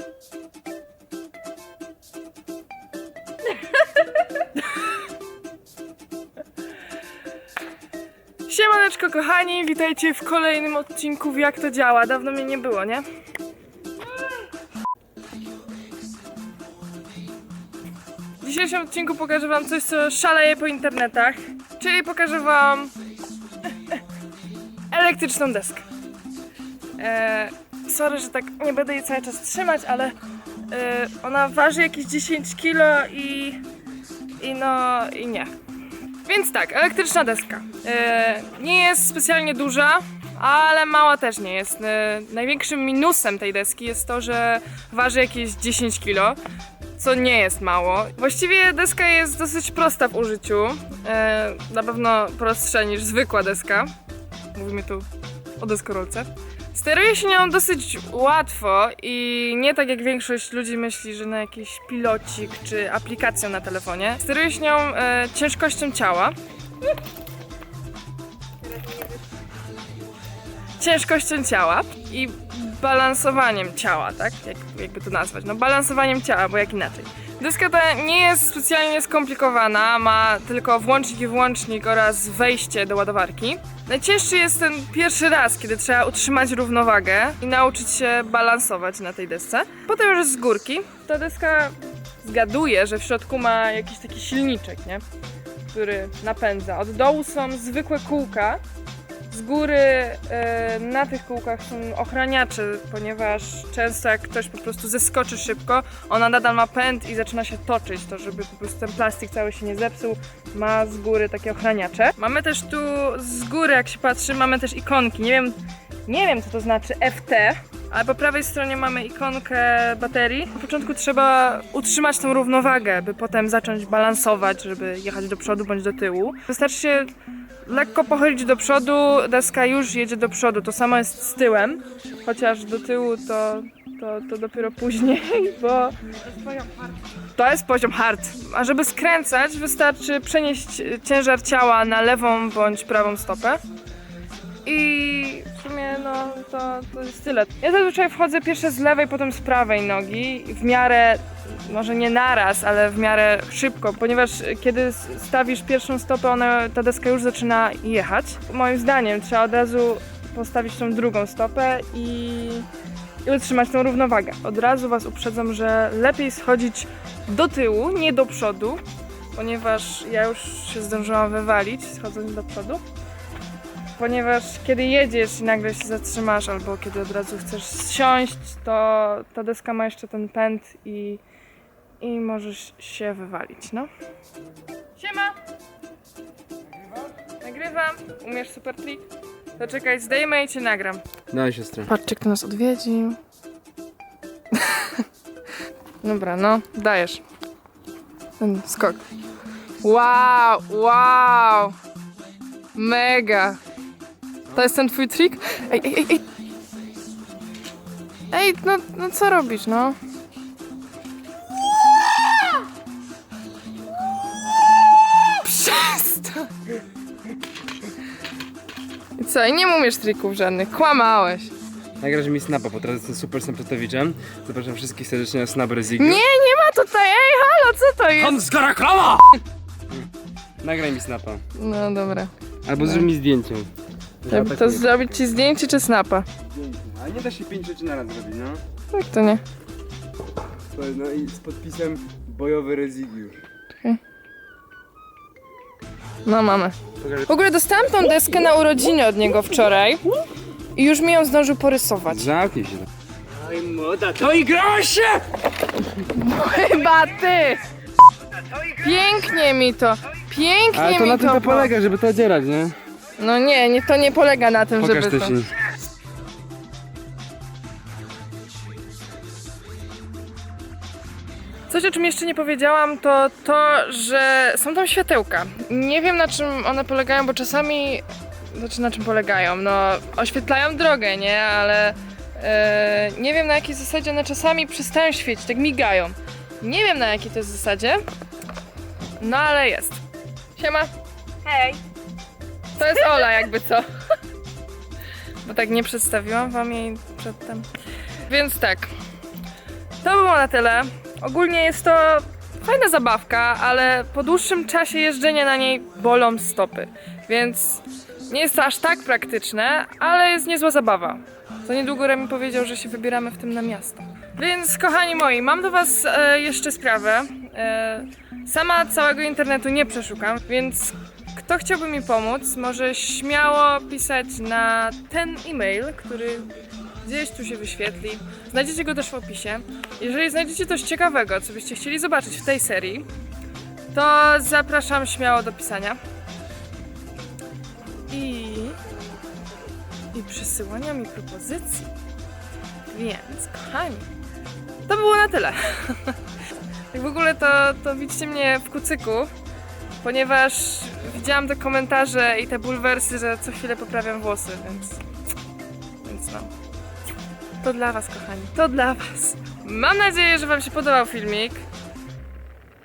Siemaneczko kochani, witajcie w kolejnym odcinku w Jak to działa. Dawno mnie nie było, nie? W dzisiejszym odcinku pokażę wam coś, co szaleje po internetach. Czyli pokażę wam elektryczną deskę. Eee, sorry, że tak nie będę jej cały czas trzymać, ale e, ona waży jakieś 10 kg i, i no i nie. Więc tak, elektryczna deska. E, nie jest specjalnie duża, ale mała też nie jest. E, największym minusem tej deski jest to, że waży jakieś 10 kg, co nie jest mało. Właściwie deska jest dosyć prosta w użyciu. Na pewno prostsza niż zwykła deska. Mówimy tu o deskorolce. Steruje się nią dosyć łatwo i nie tak jak większość ludzi myśli, że na jakiś pilocik czy aplikacją na telefonie. Steruje się nią e, ciężkością ciała. Ciężkością ciała i balansowaniem ciała, tak? Jak, jakby to nazwać? No balansowaniem ciała, bo jak inaczej. Deska ta nie jest specjalnie skomplikowana, ma tylko włącznik i włącznik oraz wejście do ładowarki. Najcięższy jest ten pierwszy raz, kiedy trzeba utrzymać równowagę i nauczyć się balansować na tej desce. Potem już z górki ta deska zgaduje, że w środku ma jakiś taki silniczek, nie? Który napędza. Od dołu są zwykłe kółka, z góry e, na tych kółkach są ochraniacze, ponieważ często jak ktoś po prostu zeskoczy szybko, ona nadal ma pęd i zaczyna się toczyć, to żeby po prostu ten plastik cały się nie zepsuł, ma z góry takie ochraniacze. Mamy też tu z góry, jak się patrzy, mamy też ikonki. Nie wiem, nie wiem co to znaczy FT, ale po prawej stronie mamy ikonkę baterii. Na początku trzeba utrzymać tą równowagę, by potem zacząć balansować, żeby jechać do przodu bądź do tyłu. Wystarczy się lekko pochylić do przodu, deska już jedzie do przodu. To samo jest z tyłem, chociaż do tyłu to, to, to dopiero później, bo to jest poziom hard. A żeby skręcać, wystarczy przenieść ciężar ciała na lewą bądź prawą stopę. I no to, to jest tyle. Ja zazwyczaj wchodzę pierwsze z lewej, potem z prawej nogi w miarę, może nie naraz, ale w miarę szybko, ponieważ kiedy stawisz pierwszą stopę, ona, ta deska już zaczyna jechać. Moim zdaniem trzeba od razu postawić tą drugą stopę i, i utrzymać tą równowagę. Od razu Was uprzedzam, że lepiej schodzić do tyłu, nie do przodu, ponieważ ja już się zdążyłam wywalić schodząc do przodu ponieważ kiedy jedziesz i nagle się zatrzymasz, albo kiedy od razu chcesz zsiąść, to ta deska ma jeszcze ten pęd i, i możesz się wywalić, no. Siema! Nagrywam. Umiesz super trik? To czekaj, zdejmę i cię nagram. Daj siostrę. Patrzcie, kto nas odwiedził. Dobra, no, dajesz. Ten skok. Wow, wow! Mega! To jest ten twój trik? Ej, ej, ej, ej! Ej, no, no co robisz, no? Przestań! I co, i nie umiesz trików żadnych, kłamałeś. Nagrasz mi snapa, bo teraz jestem super samplotowiczem. Zapraszam wszystkich serdecznie na snap Rezigiu. Nie, nie ma tutaj, ej, halo, co to jest? Hamska reklama! Nagraj mi snapa. No dobra. Albo zrób mi zdjęcie. Ja To, tak to zrobić ci zdjęcie czy snapa? zdjęcie. Ale nie da się pięć rzeczy na raz zrobić, no. Tak to nie. No i z podpisem bojowy Rezigiu. No mamy. W ogóle dostałam tą deskę na urodziny od niego wczoraj i już mi ją zdążył porysować. Zamknij się. Oj młoda, to i gra się! Chyba ty! Pięknie mi to, pięknie Ale to mi na tym to. to po- polega, żeby to odzierać, nie? No nie, nie, to nie polega na tym, Pokaż żeby to... się. Coś, o czym jeszcze nie powiedziałam, to to, że są tam światełka. Nie wiem na czym one polegają, bo czasami. Znaczy na czym polegają? No, oświetlają drogę, nie? Ale e, nie wiem na jakiej zasadzie one czasami przestają świecić, tak migają. Nie wiem na jakiej to jest zasadzie. No ale jest. Siema. Hej! To jest Ola, jakby co. Bo tak nie przedstawiłam wam jej przedtem. Więc tak. To było na tyle. Ogólnie jest to fajna zabawka, ale po dłuższym czasie jeżdżenia na niej bolą stopy. Więc nie jest to aż tak praktyczne, ale jest niezła zabawa. Za niedługo Remi powiedział, że się wybieramy w tym na miasto. Więc kochani moi, mam do was e, jeszcze sprawę. E, sama całego internetu nie przeszukam, więc kto chciałby mi pomóc, może śmiało pisać na ten e-mail, który gdzieś tu się wyświetli. Znajdziecie go też w opisie. Jeżeli znajdziecie coś ciekawego, co byście chcieli zobaczyć w tej serii, to zapraszam śmiało do pisania. I, i przysyłania mi propozycji. Więc, kochani, to było na tyle. Tak w ogóle to, to widzicie mnie w kucyku, ponieważ widziałam te komentarze i te bulwersy, że co chwilę poprawiam włosy, więc, więc no. To dla was, kochani, to dla was. Mam nadzieję, że wam się podobał filmik.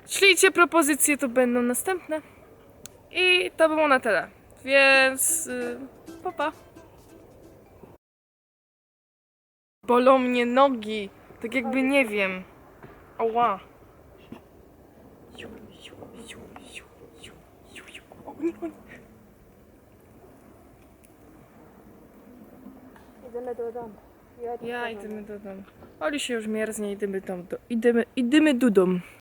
Ślijcie propozycje, to będą następne. I to było na tyle. Więc yy, pa pa. Bolą mnie nogi. Tak jakby nie wiem. Ała. O, nie, o, nie. Idziemy do domu. Ja idziemy do domu. Oli się już mierznie, idziemy do, do, idziemy, idziemy do domu.